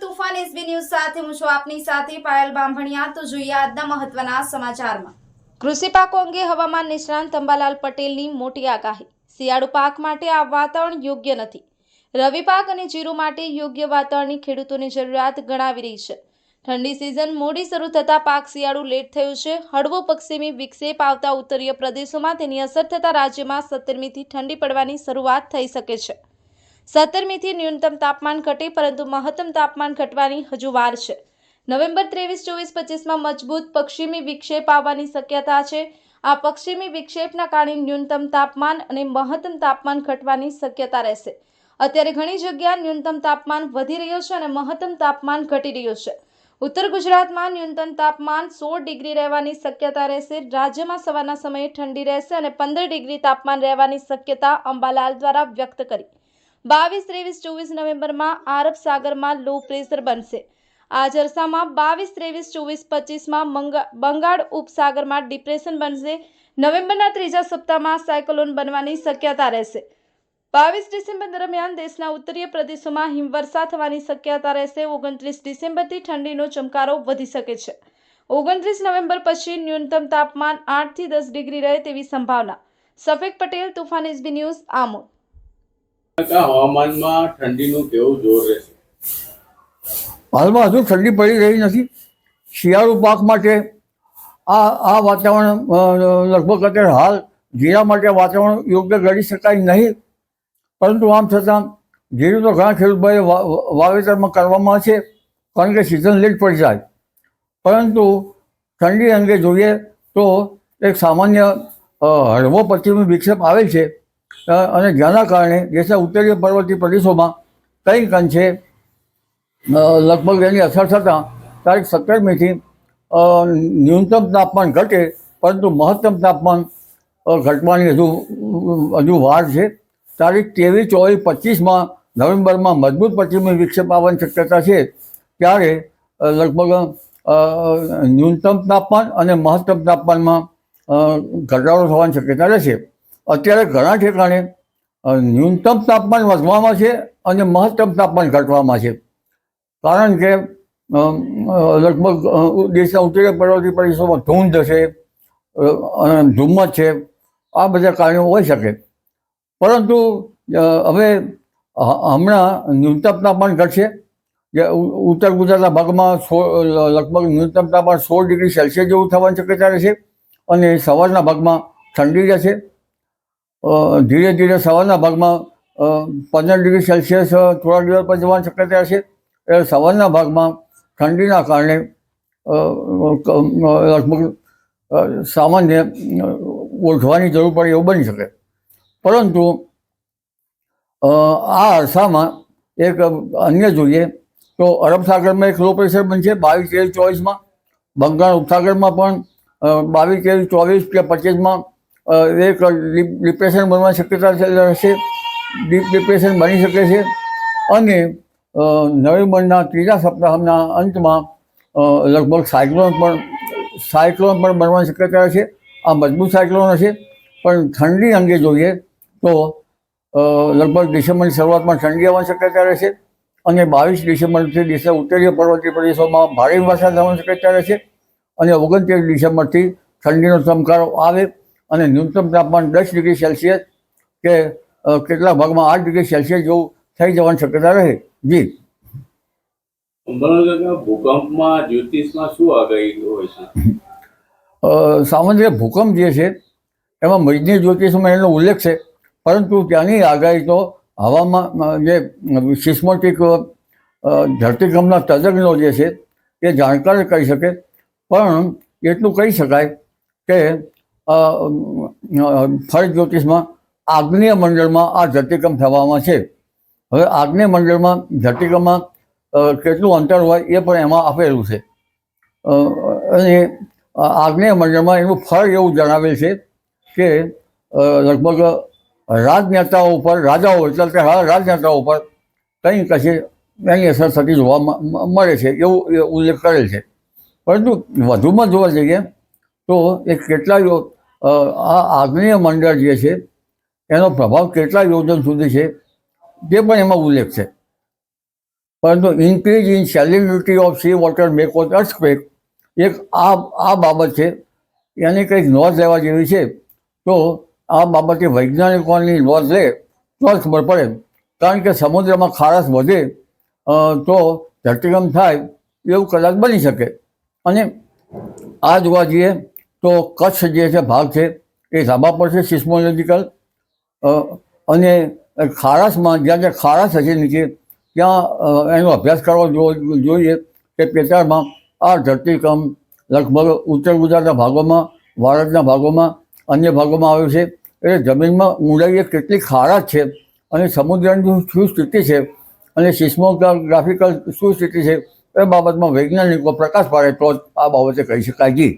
તુફાન SB news સાથે હું છું આપની સાથે પાયલ બાંભણિયા. તો જોઈએ આજના મહત્વના સમાચારમાં. કૃષિ પાકો અંગે હવામાન નિષ્ણાંત અંબાલાલ પટેલની મોટી આગાહી. શિયાળુ પાક માટે આ વાતાવરણ યોગ્ય નથી. રવિ પાક અને જીરું માટે યોગ્ય વાતાવરણની ખેડૂતોની જરૂરિયાત ગણાવી રહી છે. ઠંડી સિઝન મોડી શરૂ થતાં પાક શિયાળુ લેટ થયું છે. હળવો પશ્ચિમી વિક્ષેપ આવતા ઉત્તરીય પ્રદેશોમાં તેની અસર થતાં રાજ્યમાં સત્તરમીથી ઠંડી પડવાની શરૂઆત થઈ શકે છે. સત્તરમીથી ન્યૂનતમ તાપમાન ઘટે, પરંતુ મહત્તમ તાપમાન ઘટવાની હજુ વાર છે. નવેમ્બર ત્રેવીસ, ચોવીસ, પચીસમાં મજબૂત પશ્ચિમી વિક્ષેપ આવવાની શક્યતા છે. આ પશ્ચિમી વિક્ષેપના કારણે ન્યૂનતમ તાપમાન અને મહત્તમ તાપમાન ઘટવાની શક્યતા રહેશે. અત્યારે ઘણી જગ્યા ન્યૂનતમ તાપમાન વધી રહ્યું છે અને મહત્તમ તાપમાન ઘટી રહ્યું છે. ઉત્તર ગુજરાતમાં ન્યૂનતમ તાપમાન સોળ ડિગ્રી રહેવાની શક્યતા રહેશે. રાજ્યમાં સવારના સમયે ઠંડી રહેશે અને પંદર ડિગ્રી તાપમાન રહેવાની શક્યતા અંબાલાલ દ્વારા વ્યક્ત કરી. બાવીસ, ત્રેવીસ, ચોવીસ નવેમ્બરમાં આરબ સાગરમાં લો પ્રેશર બનશે. આ જરસામાં બાવીસ, ત્રેવીસ, ચોવીસ, પચીસમાં બંગાળ ઉપસાગરમાં ડિપ્રેશન બનશે. નવેમ્બરના ત્રીજા સપ્તાહમાં સાયક્લોન બનવાની શક્યતા રહેશે. બાવીસ ડિસેમ્બર દરમિયાન દેશના ઉત્તરીય પ્રદેશોમાં હિમવર્ષા થવાની શક્યતા રહેશે. ઓગણત્રીસ ડિસેમ્બરથી ઠંડીનો ચમકારો વધી શકે છે. ઓગણત્રીસ નવેમ્બર પછી ન્યૂનતમ તાપમાન આઠથી દસ ડિગ્રી રહે તેવી સંભાવના. સફેક પટેલ, તુફાન એસબી ન્યૂઝ, આમોદ. હવામાનમાં ઠંડીનું કેવું જોર રહેશે? હાલમાં હજુ ઠંડી પડી રહી નથી. શિયાળુ પાક માટે આ આ વાતાવરણ લગભગ અત્યારે હાલ જીરા માટે વાતાવરણ યોગ્ય ગણી શકાય નહીં. પરંતુ આમ છતાં જીરું તો ઘણા ખેડૂતભાઈ વાવેતરમાં કરવામાં છે, કારણ કે સિઝન લેટ પડી જાય. પરંતુ ઠંડી અંગે જોઈએ તો એક સામાન્ય હળવો પશ્ચિમી વિક્ષેપ આવે છે. અને જેના કારણે દેશના ઉત્તરીય પર્વતીય પ્રદેશોમાં કંઈક અંશે લગભગ એની અસર થતાં તારીખ સત્તરમીથી ન્યૂનતમ તાપમાન ઘટે, પરંતુ મહત્તમ તાપમાન ઘટવાની હજુ હજુ વાર છે. તારીખ ત્રેવીસ, ચોવીસ, પચીસમાં નવેમ્બરમાં મજબૂત પશ્ચિમી વિક્ષેપ આવવાની શક્યતા છે, ત્યારે લગભગ ન્યૂનતમ તાપમાન અને મહત્તમ તાપમાનમાં ઘટાડો થવાની શક્યતા રહેશે. અત્યારે ઘણા ઠેકાણે ન્યૂનતમ તાપમાન વધવામાં છે અને મહત્તમ તાપમાન ઘટવામાં છે. કારણ કે લગભગ દેશના ઉત્તરીય પર્વતીય પ્રદેશોમાં ધૂંધ છે ધુમ્મસ છે, આ બધા કારણો હોઈ શકે. પરંતુ હવે હમણાં ન્યૂનતમ તાપમાન ઘટશે. જે ઉત્તર ગુજરાતના ભાગમાં સો લગભગ ન્યૂનતમ તાપમાન સોળ ડિગ્રી સેલ્સિયસ જેવું થવાની શક્યતા રહેશે અને સવારના ભાગમાં ઠંડી રહેશે. ધીરે ધીરે સવારના ભાગમાં પંદર ડિગ્રી સેલ્સિયસ થોડા દિવસ પર જવાની શક્યતા છે. એટલે સવારના ભાગમાં ઠંડીના કારણે લગભગ સામાન્ય ઓળખવાની જરૂર પડે એવું બની શકે. પરંતુ આ અરસામાં એક અન્ય જોઈએ તો અરબ સાગરમાં એક લો પ્રેશર બનશે બાવીસ તેવીસ ચોવીસમાં. બંગાળ ઉપસાગરમાં પણ બાવીસ તેવીસ ચોવીસ કે પચીસમાં ડિપ- ડિપ્રેશન બનવાની શક્યતા રહેશે. ડીપ, ડિપ્રેશન બની શકે છે. અને નવેમ્બરના ત્રીજા સપ્તાહના અંતમાં લગભગ સાયક્લોન પણ સાયક્લોન પણ બનવાની શક્યતા છે. આ મજબૂત સાયક્લોન હશે. પણ ઠંડી અંગે જોઈએ તો લગભગ ડિસેમ્બરની શરૂઆતમાં ઠંડી આવવાની શક્યતા રહેશે. અને બાવીસ ડિસેમ્બરથી દેશના ઉત્તરીય પર્વતીય પ્રદેશોમાં ભારે વરસાદ થવાની શક્યતા રહેશે. અને ઓગણત્રીસ ડિસેમ્બરથી ઠંડીનો ચમકારો આવે. અને ન્યૂનતમ તાપમાન દસ ડિગ્રી સેલ્સિયસ કે કેટલા ભાગમાં આઠ ડિગ્રી સેલ્સિયસ જેવું થઈ જવાની શક્યતા રહે? જી. ભૂકંપમાં જ્યોતિષમાં શું આગાહી હોય છે? સામાન્ય ભૂકંપ જે છે એમાં મજની જ્યોતિષમાં એનો ઉલ્લેખ છે પરંતુ ત્યાંની આગાહી તો હવામાં જે સિસ્મોટિક ધરતીકંપના તજજ્ઞો જે છે એ જાણકાર કહી શકે પણ એટલું કહી શકાય કે ફળ જ્યોતિષમાં આગ્નેય મંડળમાં આ ધરતીકમ થવામાં છે. હવે આગ્નેય મંડળમાં ધરતીકમમાં કેટલું અંતર હોય એ પણ એમાં આપેલું છે. અને આગ્નેય મંડળમાં એનું ફળ એવું જણાવેલ છે કે લગભગ રાજનેતાઓ ઉપર રાજાઓ એટલે કે રાજનેતાઓ ઉપર કંઈ કશે એની અસર થતી જોવા મળે છે એવું ઉલ્લેખ કરેલ છે. પરંતુ વધુમાં જોવા જઈએ તો એ કેટલાય અ, આ આગ્નેય મંડળ જે છે, એનો પ્રભાવ કેટલા યોજન સુધી છે તે પણ એમાં ઉલ્લેખ છે. પરંતુ increase in salinity of sea water make of earthquake એક આ આ બાબત છે, એની કંઈક નોંધ લેવા જેવી છે. તો આ બાબતે વૈજ્ઞાનિકોની નોંધ લે, તો ખબર પડે. કારણ કે સમુદ્રમાં ખારસ વધે તો ધરતીકંપ થાય, એવું કદાચ બની શકે. અને આ જોવા જઈએ તો કચ્છ જે છે, ભાગ છે, એ ધાબા પર છે સિસ્મોલોજીકલ. અને ખારાસમાં, જ્યાં જ્યાં ખારાસ હશે નીચે, ત્યાં એનો અભ્યાસ કરવો જોઈએ કે પેટાળમાં આ ધરતીકંપ લગભગ ઉત્તર ગુજરાતના ભાગોમાં, ભારતના ભાગોમાં, અન્ય ભાગોમાં આવ્યો છે. એટલે જમીનમાં ઊંડાઈએ કેટલી ખારાશ છે અને સમુદ્રની શું સ્થિતિ છે અને સિસ્મોગ્રાફિકલ શું સ્થિતિ છે એ બાબતમાં વૈજ્ઞાનિકો પ્રકાશ પાડે તો જ આ બાબતે કહી શકાય. જી.